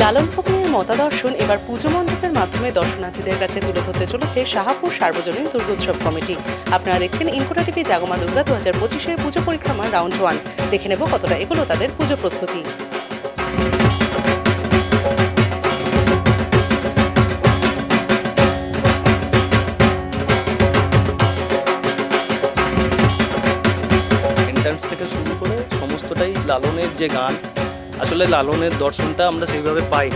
লালন ফকিরের মতাদর্শন এবার পুজো মণ্ডপের মাধ্যমে দর্শনার্থীদের কাছে তুলে ধরতে চলেছে শাহাপুর সার্বজনীন দুর্গোৎসব কমিটি। আপনারা দেখছেন ইনকোটা টিভি, জাগমা দুর্গা দু হাজার পঁচিশের পুজো পরিক্রমা রাউন্ড ওয়ান। দেখে নেব কতটা এগুলো তাদের পুজো প্রস্তুতি। থেকে শুরু করে সমস্তটাই লালনের যে গান আসলে লালনের দর্শনটা আমরা সেইভাবে পাই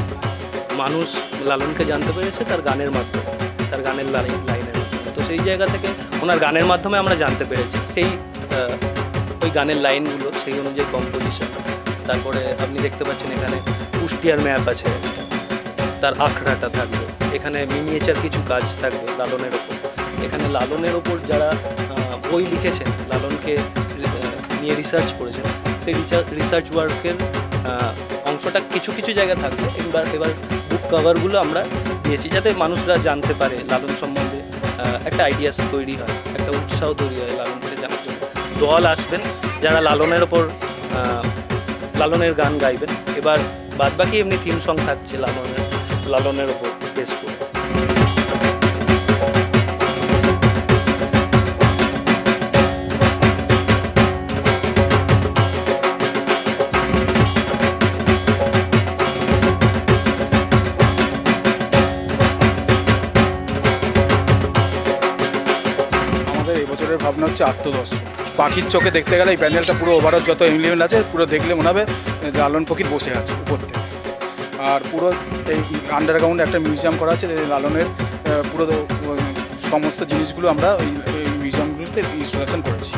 মানুষ লালনকে জানতে পেরেছে তার গানের মাধ্যমে, তার গানের লাইন লাইনের তো সেই জায়গা থেকে ওনার গানের মাধ্যমে আমরা জানতে পেরেছি। সেই ওই গানের লাইনগুলো, সেই অনুযায়ী কম্পোজিশন তারপরে আপনি দেখতে পাচ্ছেন এখানে কুষ্টিয়ার ম্যাপ আছে। তার আখড়াটা থাকবে। এখানে মিনিয়েচার কিছু কাজ থাকবে লালনের ওপর। এখানে লালনের ওপর যারা বই লিখেছেন, লালনকে নিয়ে রিসার্চ করেছেন, সেই রিসার্চ ওয়ার্কের অংশটা কিছু কিছু জায়গা থাকবে এবার এবার বুক কভারগুলো আমরা দিয়েছি, যাতে মানুষরা জানতে পারে লালন সম্বন্ধে একটা আইডিয়াস তৈরি হয়, একটা উৎসাহ তৈরি হয় লালনকে জানার জন্য। দল আসবেন, যারা লালনের ওপর লালনের গান গাইবেন, এবার বাদবাকি এমনি থিম সং থাকছে লালনের লালনের ওপর, বেশ করে। বছরের ভাবনা হচ্ছে আত্মদর্শ পাখির চোখে দেখতে গেলে এই প্যান্ডেলটা পুরো ওভারঅল যত এমলিমেন্ট আছে, পুরো দেখলে মনে হবে লালন পাখির বসে আছে উপর থেকে আর পুরো এই আন্ডারগ্রাউন্ডে একটা মিউজিয়াম করা আছে লালনের পুরো সমস্ত জিনিসগুলো আমরা ওই মিউজিয়ামগুলোতে ইনস্টলেশন করেছি।